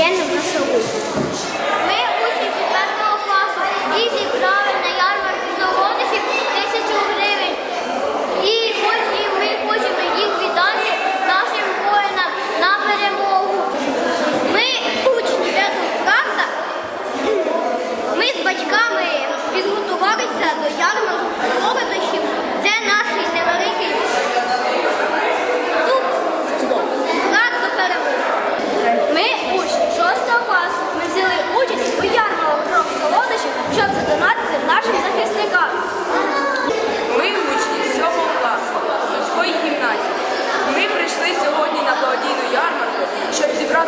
again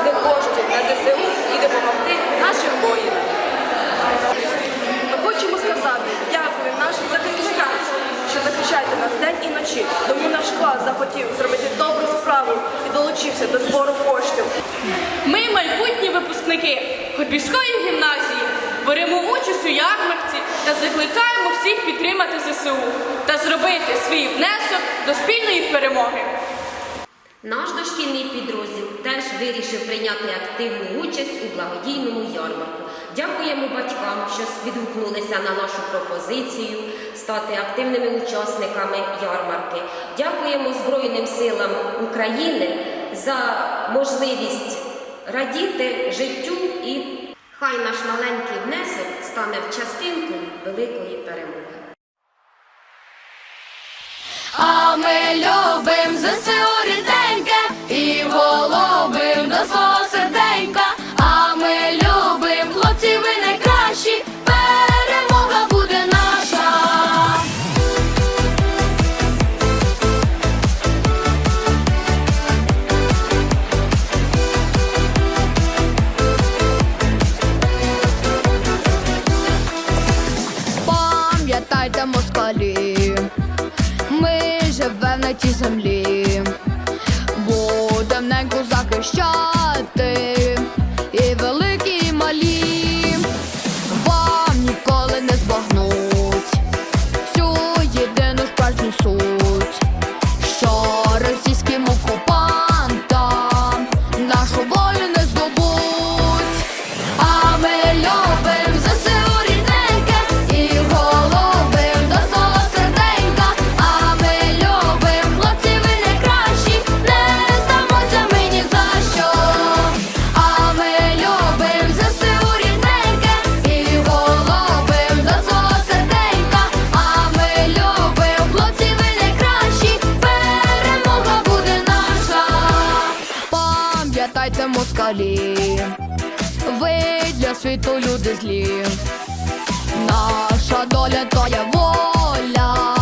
зібрати кошти на ЗСУ і допомогти нашим воїнам. Ми хочемо сказати дякую нашим захисникам, що захищаєте нас день і ночі. Тому наш клас захотів зробити добру справу і долучився до збору коштів. Ми, майбутні випускники Горбівської гімназії, беремо участь у ярмарці та закликаємо всіх підтримати ЗСУ та зробити свій внесок до спільної перемоги. Наш дошкільний підрозділ теж вирішив прийняти активну участь у благодійному ярмарку. Дякуємо батькам, що відгукнулися на нашу пропозицію стати активними учасниками ярмарки. Дякуємо Збройним силам України за можливість радіти життю і хай наш маленький внесок стане в частинку великої перемоги. Ми живем на тій землі, будем неньку захищати, москалі. Ви для світу люди злі. Наша доля то є воля